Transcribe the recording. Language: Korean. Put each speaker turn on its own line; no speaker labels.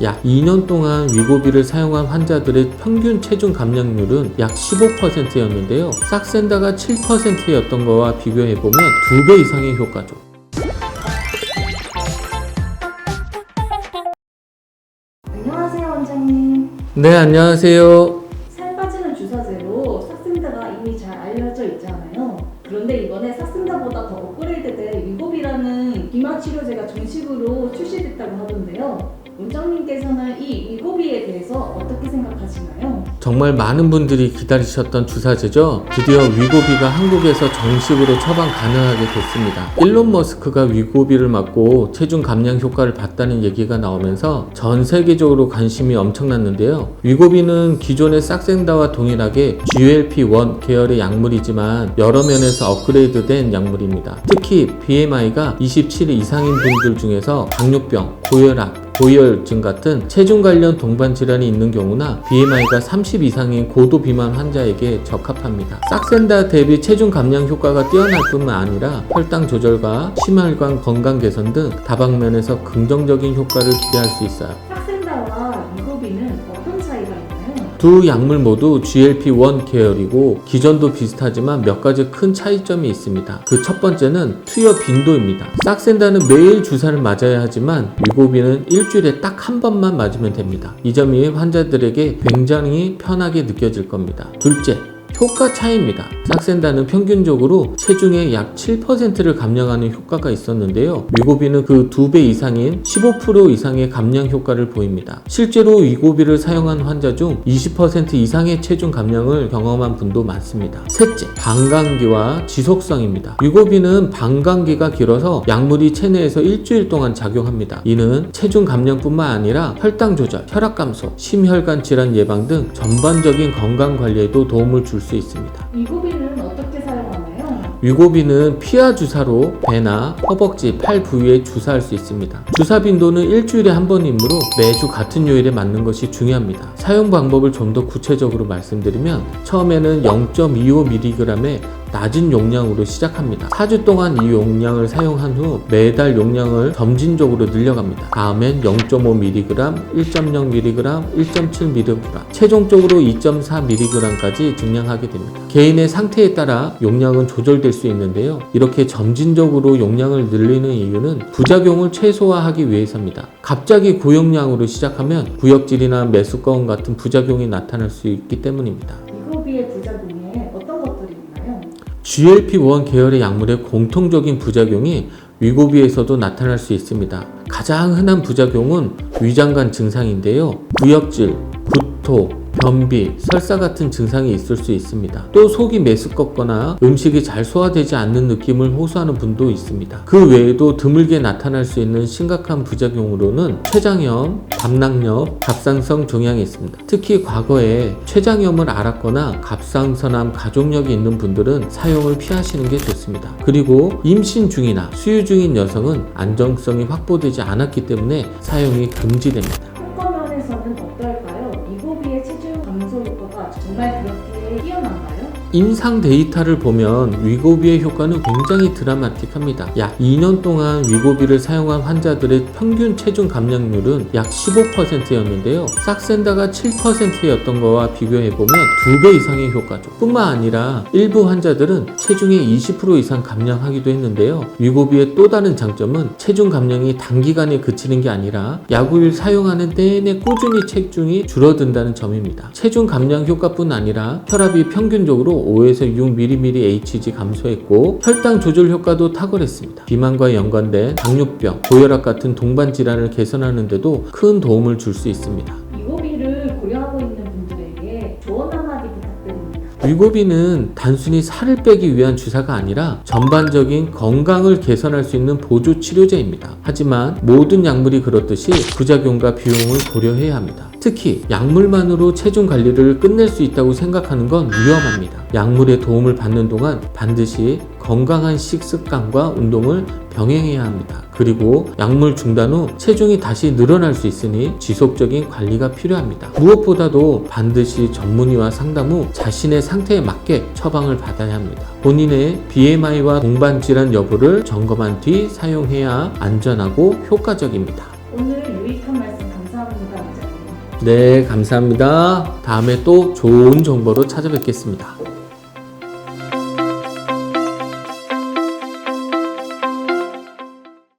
약 2년 동안 위고비를 사용한 환자들의 평균 체중 감량률은 약 15%였는데요. 싹센다가 7%였던 거와 비교해보면 2배 이상의 효과죠.
안녕하세요 원장님.
네, 안녕하세요.
살 빠지는 주사제로 삭센다가 이미 잘 알려져 있잖아요. 그런데 이번에 삭센다보다 더 업그레이드된 위고비라는 비만 치료제가 정식으로 출시됐다고 하던데요. 원장님께서는 이 위고비에 대해서 어떻게 생각하시나요?
정말 많은 분들이 기다리셨던 주사제죠. 드디어 위고비가 한국에서 정식으로 처방 가능하게 됐습니다. 일론 머스크가 위고비를 맞고 체중 감량 효과를 봤다는 얘기가 나오면서 전 세계적으로 관심이 엄청났는데요. 위고비는 기존의 싹센다와 동일하게 GLP-1 계열의 약물이지만 여러 면에서 업그레이드된 약물입니다. 특히 BMI가 27 이상인 분들 중에서 당뇨병, 고혈압, 고혈증 같은 체중 관련 동반 질환이 있는 경우나 BMI가 30 이상인 고도 비만 환자에게 적합합니다. 싹센다 대비 체중 감량 효과가 뛰어날 뿐만 아니라 혈당 조절과 심혈관 건강 개선 등 다방면에서 긍정적인 효과를 기대할 수 있어요. 두 약물 모두 GLP-1 계열이고 기전도 비슷하지만 몇 가지 큰 차이점이 있습니다. 그 첫 번째는 투여 빈도입니다. 싹센다는 매일 주사를 맞아야 하지만 위고비는 일주일에 딱 한 번만 맞으면 됩니다. 이 점이 환자들에게 굉장히 편하게 느껴질 겁니다. 둘째, 효과 차이입니다. 싹센다는 평균적으로 체중의 약 7%를 감량하는 효과가 있었는데요. 위고비는 그두배 이상인 15% 이상의 감량 효과를 보입니다. 실제로 위고비를 사용한 환자 중 20% 이상의 체중 감량을 경험한 분도 많습니다. 셋째, 방광기와 지속성입니다. 위고비는 방광기가 길어서 약물이 체내에서 일주일 동안 작용합니다. 이는 체중 감량뿐만 아니라 혈당 조절, 혈압 감소, 심혈관 질환 예방 등 전반적인 건강 관리에도 도움을 줄 수 있습니다.
위고비는 어떻게 사용하나요?
위고비는 피하 주사로 배나 허벅지, 팔 부위에 주사할 수 있습니다. 주사 빈도는 일주일에 한 번이므로 매주 같은 요일에 맞는 것이 중요합니다. 사용 방법을 좀 더 구체적으로 말씀드리면 처음에는 0.25mg의 낮은 용량으로 시작합니다. 4주 동안 이 용량을 사용한 후 매달 용량을 점진적으로 늘려갑니다. 다음엔 0.5mg, 1.0mg, 1.7mg, 최종적으로 2.4mg까지 증량하게 됩니다. 개인의 상태에 따라 용량은 조절될 수 있는데요. 이렇게 점진적으로 용량을 늘리는 이유는 부작용을 최소화하기 위해서입니다. 갑자기 고용량으로 시작하면 구역질이나 메스꺼움 같은 부작용이 나타날 수 있기 때문입니다.
위고비의 부작용에 어떤 것들이 있나요?
GLP-1 계열의 약물의 공통적인 부작용이 위고비에서도 나타날 수 있습니다. 가장 흔한 부작용은 위장관 증상인데요. 구역질, 구토, 변비, 설사 같은 증상이 있을 수 있습니다. 또 속이 메스껍거나 음식이 잘 소화되지 않는 느낌을 호소하는 분도 있습니다. 그 외에도 드물게 나타날 수 있는 심각한 부작용으로는 췌장염, 담낭염, 갑상선 종양이 있습니다. 특히 과거에 췌장염을 앓았거나 갑상선암 가족력이 있는 분들은 사용을 피하시는 게 좋습니다. 그리고 임신 중이나 수유 중인 여성은 안정성이 확보되지 않았기 때문에 사용이 금지됩니다.
정말 그렇게 뛰어난가요?
임상 데이터를 보면 위고비의 효과는 굉장히 드라마틱합니다. 약 2년 동안 위고비를 사용한 환자들의 평균 체중 감량률은 약 15%였는데요. 싹센다가 7%였던 거와 비교해보면 2배 이상의 효과죠. 뿐만 아니라 일부 환자들은 체중의 20% 이상 감량하기도 했는데요. 위고비의 또 다른 장점은 체중 감량이 단기간에 그치는 게 아니라 약을 사용하는 내내 꾸준히 체중이 줄어든다는 점입니다. 체중 감량 효과뿐 아니라 혈압이 평균적으로 5에서 6mmHg 감소했고 혈당 조절 효과도 탁월했습니다. 비만과 연관된 당뇨병, 고혈압 같은 동반 질환을 개선하는 데도 큰 도움을 줄 수 있습니다.
위고비를 고려하고 있는 분들에게 조언 한마디 부탁드립니다.
위고비는 단순히 살을 빼기 위한 주사가 아니라 전반적인 건강을 개선할 수 있는 보조 치료제입니다. 하지만 모든 약물이 그렇듯이 부작용과 비용을 고려해야 합니다. 특히 약물만으로 체중 관리를 끝낼 수 있다고 생각하는 건 위험합니다. 약물의 도움을 받는 동안 반드시 건강한 식습관과 운동을 병행해야 합니다. 그리고 약물 중단 후 체중이 다시 늘어날 수 있으니 지속적인 관리가 필요합니다. 무엇보다도 반드시 전문의와 상담 후 자신의 상태에 맞게 처방을 받아야 합니다. 본인의 BMI와 동반 질환 여부를 점검한 뒤 사용해야 안전하고
효과적입니다.
네, 감사합니다. 다음에 또 좋은 정보로 찾아뵙겠습니다.